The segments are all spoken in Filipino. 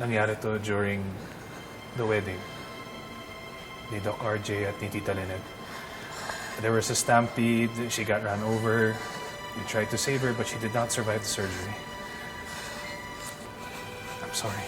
nangyari to during the wedding ni Doc RJ at ni Tita Lynette. There was a stampede, she got run over. We tried to save her, but she did not survive the surgery. I'm sorry.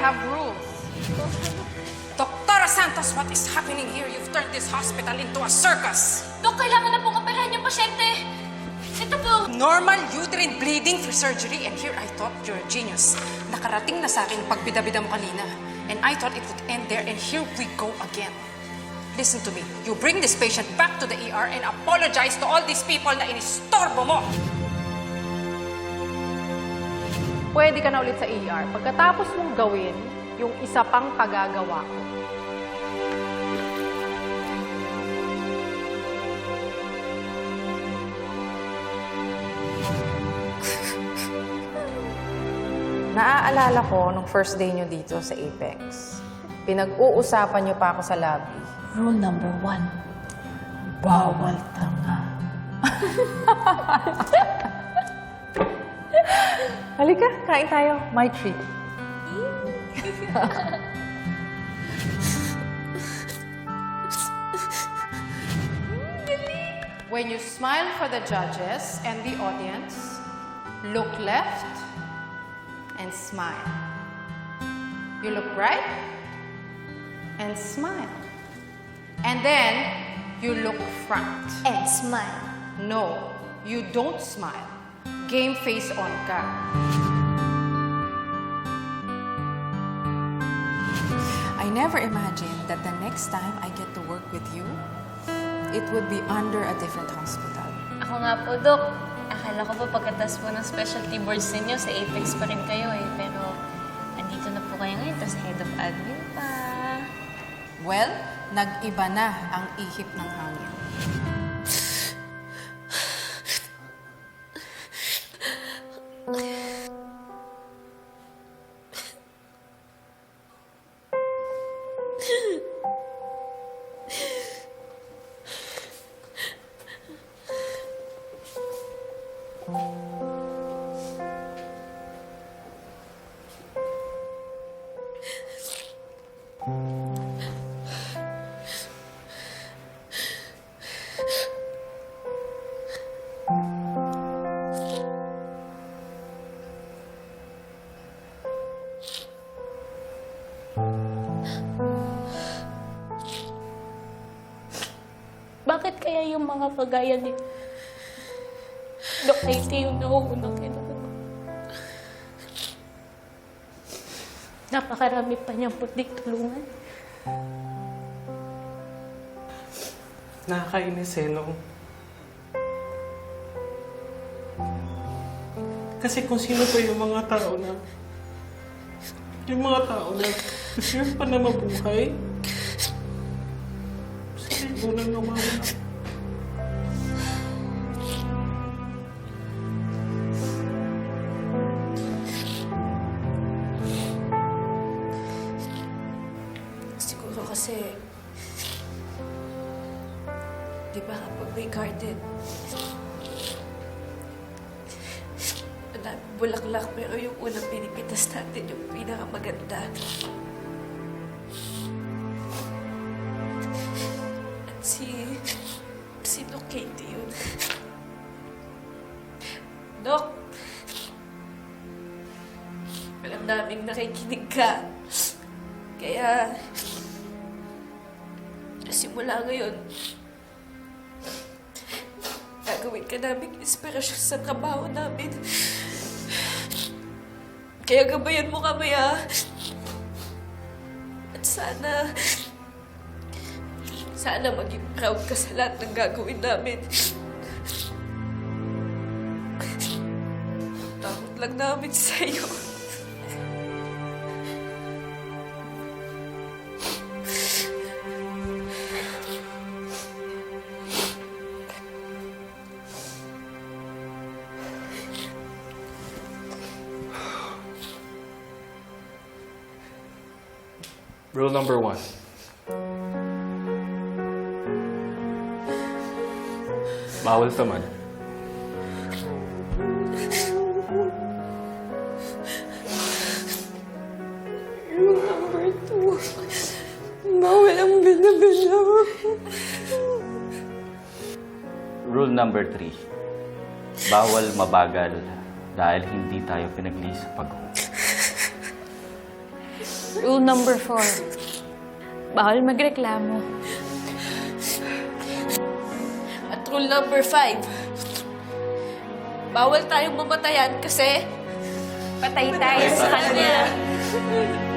Have rules. Dr. Santos, what is happening here? You've turned this hospital into a circus. Dok, kailangan na pong operahan yung pasyente. Ito po. Normal uterine bleeding for surgery, and here I thought you're a genius. Nakarating na sa akin pagbida-bida mo kanina. And I thought it would end there, and here we go again. Listen to me. You bring this patient back to the ER and apologize to all these people na inistorbo mo. Pwede ka na ulit sa ER pagkatapos mong gawin yung isa pang pagagawa ko. Naaalala ko nung first day nyo dito sa Apex. Pinag-uusapan nyo pa ako sa lobby. Rule number one. Bawal tanga. Halika, kain tayo. My treat. When you smile for the judges and the audience, look left and smile. You look right and smile. And then you look front. And smile. No, you don't smile. Game face on ka. Never imagined that the next time I get to work with you, it would be under a different hospital. Ako nga po, Dok. Akala ko po pagkatas po ng specialty boards ninyo, sa Apex pa rin kayo eh. Pero, andito na po kayo ngayon, tapos head of admin pa. Well, nag-iba na ang ihip ng hangin. Bakit kaya yung mga kagaya ni Doc Katie yung nauunang kinuha? Napakarami pa niyang pwedeng tulungan. Nakakainis eh, no? Kasi kung sino pa yung mga tao na yung mga tao na deserve pa na mabuhay, sila unang nawawala. Kasi, di ba kapag may garden, madaming bulaklak, pero yung unang pinipitas natin yung pinakamaganda. At si, si Doc Katie yun. Doc, alam naming nakikinig ka. Kaya, simula ngayon, gagawin ka namin inspirasyon sa trabaho namin. Kaya gabayan mo kami, ah. At sana, Sana maging proud ka sa lahat ng gagawin namin. Takot lang namin sa'yo. Rule number one. Bawal tamad. Number two. Bawal ang binabilaw. Rule number three. Bawal mabagal dahil hindi tayo pinagli sa pag Rule number four. Bawal magreklamo. At rule number five. Bawal tayong mamatayan kasi Patay tayo sa kanya.